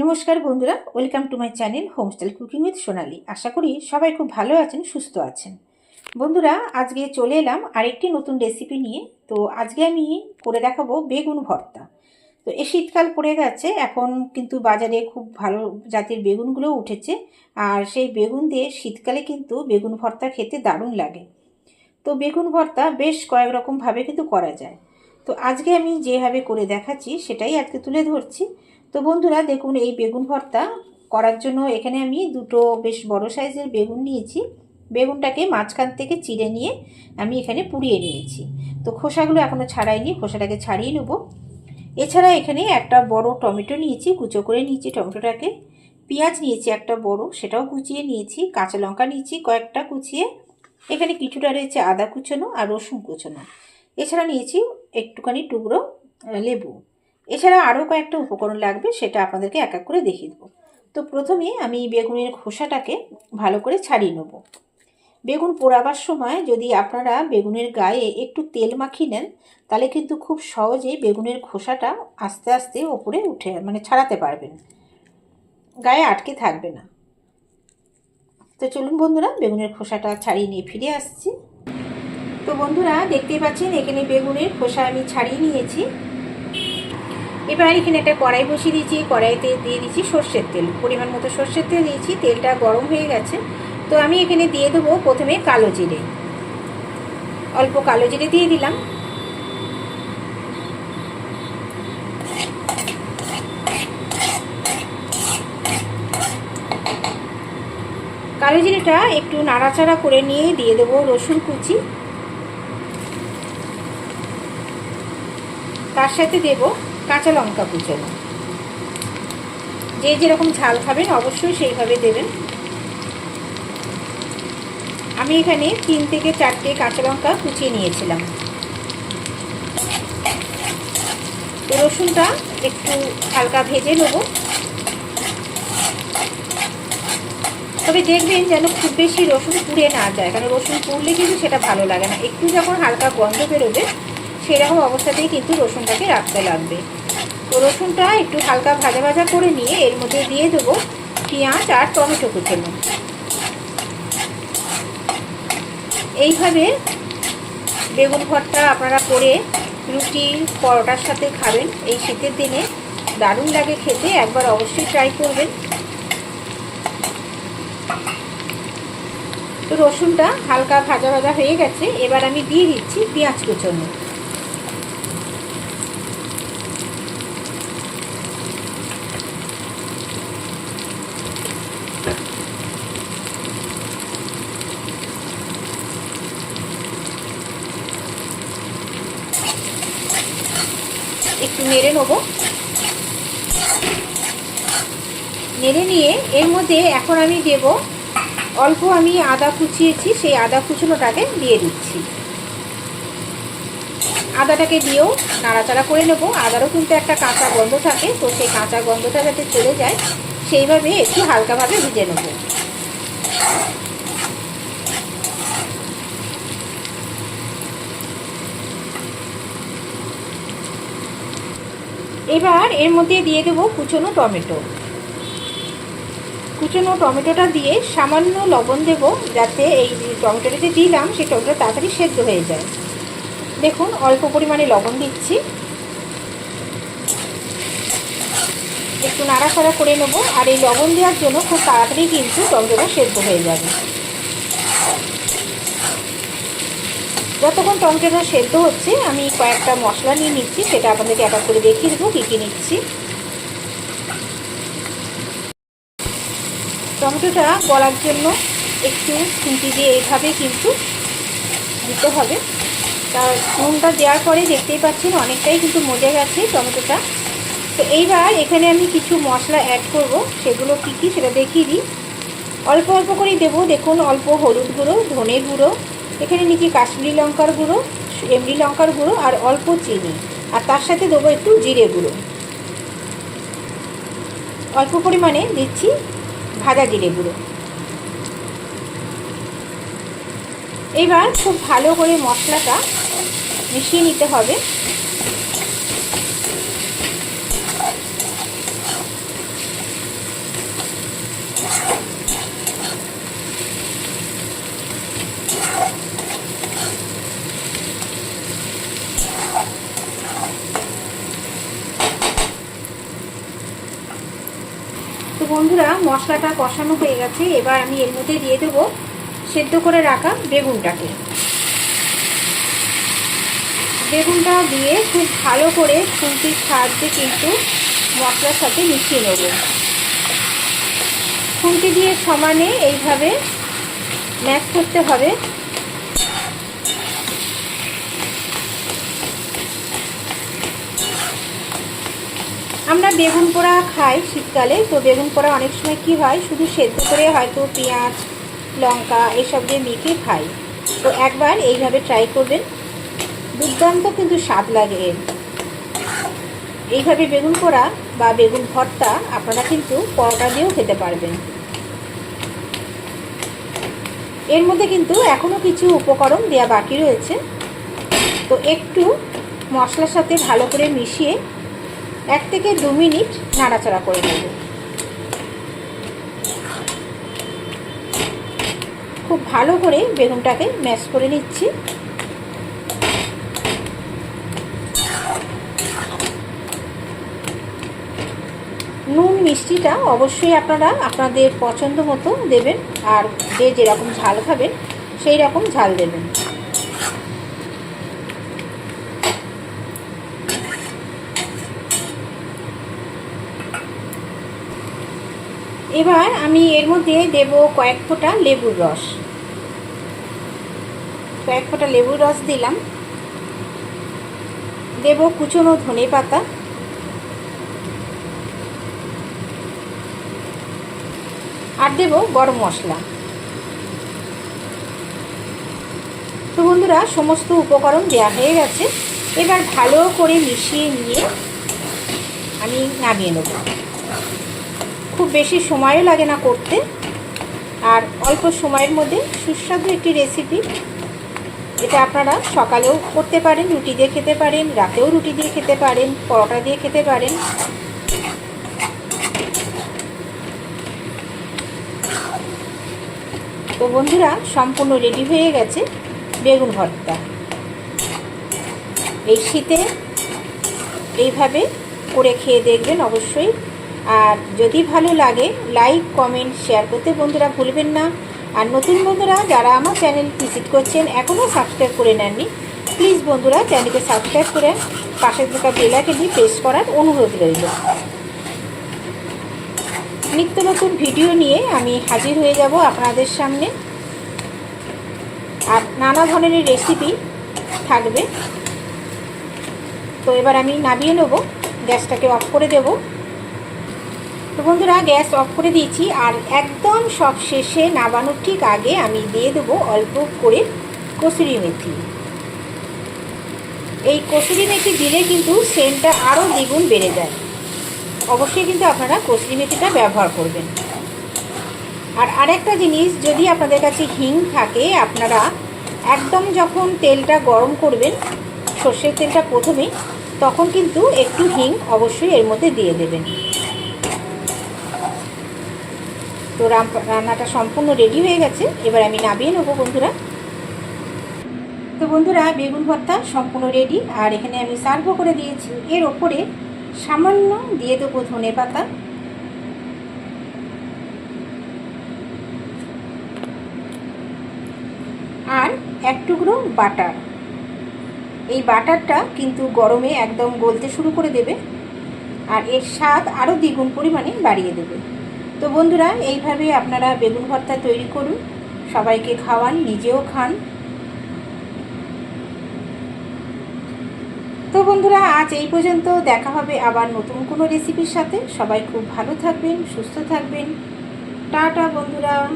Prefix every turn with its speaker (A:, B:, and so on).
A: নমস্কার বন্ধুরা, welcome to my channel home style cooking with Sonali. আশা করি সবাই খুব ভালো আছেন, সুস্থ আছেন। বন্ধুরা, আজকে চলে এলাম আরেকটি নতুন রেসিপি নিয়ে। তো আজকে আমি করে দেখাবো বেগুন ভর্তা। তো এই শীতকাল পড়ে গেছে, এখন কিন্তু বাজারে খুব ভালো জাতের বেগুনগুলো উঠেছে। আর সেই বেগুন দিয়ে শীতকালে কিন্তু বেগুন ভর্তা খেতে দারুণ লাগে। তো বেগুন ভর্তা বেশ কয়েক রকমভাবে কিন্তু করা যায়। তো আজকে আমি যেভাবে করে দেখাচ্ছি, সেটাই আজকে তুলে ধরছি। তো বন্ধুরা দেখুন, এই বেগুন ভর্তা করার জন্য এখানে আমি দুটো বেশ বড় সাইজের বেগুন নিয়েছি। বেগুনটাকে মাঝখান থেকে চিড়ে নিয়ে আমি এখানে পুড়িয়ে নিয়েছি। তো খোসাগুলো এখনও ছাড়াইনি, খোসাটাকে ছাড়িয়ে নেব। এছাড়া এখানে একটা বড় টমেটো নিয়েছি, কুচো করে নিয়েছি টমেটোটাকে। পেঁয়াজ নিয়েছি একটা বড়, সেটাও কুচিয়ে নিয়েছি। কাঁচা লঙ্কা নিয়েছি কয়েকটা কুচিয়ে। এখানে কিছুটা রয়েছে আদা কুচোনো আর রসুন কুচোনো। এছাড়া নিয়েছি একটুখানি টুকরো লেবু। এছাড়া আরও কয়েকটা উপকরণ লাগবে, সেটা আপনাদেরকে এক এক করে দেখিয়ে দেবো। তো প্রথমে আমি বেগুনের খোসাটাকে ভালো করে ছাড়িয়ে নেব। বেগুন পোড়াবার সময় যদি আপনারা বেগুনের গায়ে একটু তেল মাখিয়ে নেন, তাহলে কিন্তু খুব সহজেই বেগুনের খোসাটা আস্তে আস্তে ওপরে উঠে মানে ছাড়াতে পারবেন। গায়ে আটকে থাকবে না। তো চলুন বন্ধুরা, বেগুনের খোসাটা ছাড়িয়ে নিয়ে ফিরে আসছি। তো বন্ধুরা, দেখতেই পাচ্ছেন, এখানে বেগুনের খোসা আমি ছাড়িয়ে নিয়েছি। এবার এখানে একটা কড়াই বসিয়ে দিয়েছি, কড়াইতে দিয়ে দিচ্ছি সর্ষের তেল। পরিমাণ মতো সর্ষের তেল দিয়েছি, তেলটা গরম হয়ে গেছে। তো আমি এখানে দিয়ে দেবো প্রথমে কালো জিরে। অল্প কালো জিরে দিয়ে দিলাম। কালো জিরেটা একটু নাড়াচাড়া করে নিয়ে দিয়ে দেবো রসুন কুচি। তার সাথে দেব কাঁচা লঙ্কা কুচোনো যে যেরকম ঝাল খাবেন অবশ্যই সেইভাবে দেবেন। আমি এখানে তিন থেকে চারটে কাঁচা লঙ্কা কুচিয়ে নিয়েছিলাম। রসুনটা একটু হালকা ভেজে নেব। তবে দেখবেন যেন খুব বেশি রসুন পুড়ে না যায়, কারণ রসুন পুড়লে কিন্তু সেটা ভালো লাগে না। একটু যখন হালকা গন্ধ বেরোবে, সেরকম অবস্থাতেই কিন্তু রসুনটাকে রাখতে লাগবে। রসুনটা একটু হালকা ভাজা ভাজা করে নিয়ে এর মধ্যে দিয়ে দেবো পেঁয়াজ আর টমেটো কুচেনো। এইভাবে বেগুন ভর্তা আপনারা করে রুটি, পরোটার সাথে খাবেন। এই শীতের দিনে দারুণ লাগে খেতে, একবার অবশ্যই ট্রাই করবেন। তো রসুনটা হালকা ভাজা ভাজা হয়ে গেছে, এবার আমি দিয়ে দিচ্ছি পেঁয়াজ কুচনো একটু নেড়ে নেব। নেড়ে নিয়ে এর মধ্যে এখন আমি দেব, অল্প আমি আদা কুচিয়েছি, সেই আদা কুচনোটাকে দিয়ে দিচ্ছি। আদাটাকে দিয়েও নাড়াচাড়া করে নেব। আদারও কিন্তু একটা কাঁচা গন্ধ থাকে, তো সেই কাঁচা গন্ধটা যাতে চলে যায়, সেইভাবে একটু হালকাভাবে ভিজে নেব। এবার এর মধ্যে দিয়ে দেবো কুচনো টমেটো। কুচনো টমেটোটা দিয়ে সামান্য লবণ দেব, যাতে এই টমেটোটা যে দিলাম সেই টমেটো তাড়াতাড়ি সেদ্ধ হয়ে যায়। দেখুন, অল্প পরিমাণে লবণ দিচ্ছি। একটু নাড়াচাড়া করে নেব, আর এই লবণ দেওয়ার জন্য খুব তাড়াতাড়ি কিন্তু টমেটোটা সেদ্ধ হয়ে যাবে। যতক্ষণ টমেটোটা সেদ্ধ হচ্ছে, আমি কয়েকটা মশলা নিয়ে নিচ্ছি, সেটা আপনাদেরকে এক এক করে দেখিয়ে দেবো, কী কী নিচ্ছি। টমেটোটা গলার জন্য একটু খুঁটি দিয়ে এইভাবে কিন্তু দিতে হবে। তার নুনটা দেওয়ার পরে দেখতেই পাচ্ছেন অনেকটাই কিন্তু মজে গেছে টমেটোটা। তো এইবার এখানে আমি কিছু মশলা অ্যাড করব, সেগুলো কী কী সেটা দেখিয়ে দিই। অল্প অল্প করেই দেবো, দেখুন অল্প হলুদ গুঁড়ো, ধনে গুঁড়ো এখানে নিচে কাশ্মীরি লঙ্কার গুঁড়ো, এমনি লঙ্কার গুঁড়ো আর অল্প চিনি। আর তার সাথে দেবো একটু জিরে গুঁড়ো। অল্প পরিমাণে দিচ্ছি ভাজা জিরে গুঁড়ো। এবার খুব ভালো করে মশলাটা মিশিয়ে নিতে হবে। বন্ধুরা, মশলাটা কষানো হয়ে গেছে। এবার আমি এর মধ্যে দিয়ে দেবো সেদ্ধ করে রাখা বেগুনটাকে। বেগুনটা দিয়ে খুব ভালো করে খুন্তির সাহায্যে কিন্তু মশলার সাথে মিশিয়ে নেব। খুন্তি দিয়ে সমানে এইভাবে ম্যাশ করতে হবে। আমরা বেগুন পোড়া খাই শীতকালে, তো বেগুন পোড়া অনেক সময় কি হয়, শুধু সেদ্ধ করে হয়তো পেঁয়াজ, লঙ্কা এসব দিয়ে মেখে খাই। তো একবার এইভাবে ট্রাই করবেন। দুর্দান্ত কিন্তু স্বাদ লাগে এর। এইভাবে বেগুন পোড়া বা বেগুন ভর্তা আপনারা কিন্তু পরোটা দিয়েও খেতে পারবেন। এর মধ্যে কিন্তু এখনও কিছু উপকরণ দেওয়া বাকি রয়েছে। তো একটু মশলার সাথে ভালো করে মিশিয়ে এক থেকে দু মিনিট নাড়াচাড়া করে নেব। খুব ভালো করে বেগুনটাকে ম্যাশ করে নিচ্ছি। নুন মিষ্টিটা অবশ্যই আপনারা আপনাদের পছন্দ মতো দেবেন, আর যে যেরকম ঝাল খাবেন, সেই রকম ঝাল দেবেন। এবার আমি এর মধ্যে দেব কয়েক ফোঁটা লেবুর রস। কয়েক ফোঁটা লেবুর রস দিলাম। দেব কুচনো ধনে পাতা। আর দেব গরম মশলা। তো বন্ধুরা, সমস্ত উপকরণ দেওয়া হয়ে গেছে। এবার ভালো করে মিশিয়ে নিয়ে আমি নামিয়ে নেব। খুব বেশি সময়ও লাগে না করতে। আর অল্প সময়ের মধ্যে সুস্বাদু একটি রেসিপি এটা আপনারা সকালেও করতে পারেন, রুটি দিয়ে খেতে পারেন, রাতেও রুটি দিয়ে খেতে পারেন, পরোটা দিয়ে খেতে পারেন। তো বন্ধুরা, সম্পূর্ণ রেডি হয়ে গেছে বেগুন ভর্তা। এই শীতে এইভাবে করে খেয়ে দেখবেন অবশ্যই আর যদি ভালো লাগে লাইক কমেন্ট শেয়ার করতে বন্ধুরা ভুলবেন না। আর নতুন বন্ধুরা যারা আমার চ্যানেল ভিজিট করছেন এখনও সাবস্ক্রাইব করে নেননি প্লিজ বন্ধুরা চ্যানেলকে সাবস্ক্রাইব করে পাশে থাকা বেলাকেটি প্রেস করার অনুরোধ রইল। নিত্য নতুন ভিডিও নিয়ে আমি হাজির হয়ে যাব আপনাদের সামনে। আর নানা ধরনের রেসিপি থাকবে। তো এবার আমি নামিয়ে নেব, গ্যাসটাকে অফ করে দেব। তো বন্ধুরা, গ্যাস অফ করে দিয়েছি আর একদম সব শেষে নামানোর ঠিক আগে আমি দিয়ে দেবো অল্প করে কসুরি মেথি। এই কসুরি মেথি দিলে কিন্তু সেন্টটা আরও দ্বিগুণ বেড়ে যায়। অবশ্যই কিন্তু আপনারা কসুরি মেথিটা ব্যবহার করবেন। আর আরেকটা জিনিস, যদি আপনাদের কাছে হিং থাকে, আপনারা একদম যখন তেলটা গরম করবেন, সর্ষের তেলটা প্রথমে, তখন কিন্তু একটু হিং অবশ্যই এর মধ্যে দিয়ে দেবেন। তো রান্নাটা সম্পূর্ণ রেডি হয়ে গেছে। এবার আমি নামিয়ে নেব বন্ধুরা। তো বন্ধুরা, বেগুন ভর্তা সম্পূর্ণ রেডি আর এখানে আমি সার্ভও করে দিয়েছি। এর ওপরে সামান্য দিয়ে দেবো ধনে পাতা। আর এক টুকরো বাটার। এই বাটারটা কিন্তু গরমে একদম গলতে শুরু করে দেবে, আর এর স্বাদ আরও দ্বিগুণ পরিমাণে বাড়িয়ে দেবে। তো বন্ধুরা এইভাবে আপনারা বেগুন ভর্তা তৈরি করুন। সবাইকে খাওয়ান, নিজেও খান। তো বন্ধুরা, আজ এই পর্যন্ত। দেখা হবে আবার নতুন কোনো রেসিপির সাথে। সবাই খুব ভালো থাকবেন, সুস্থ থাকবেন। টাটা বন্ধুরা।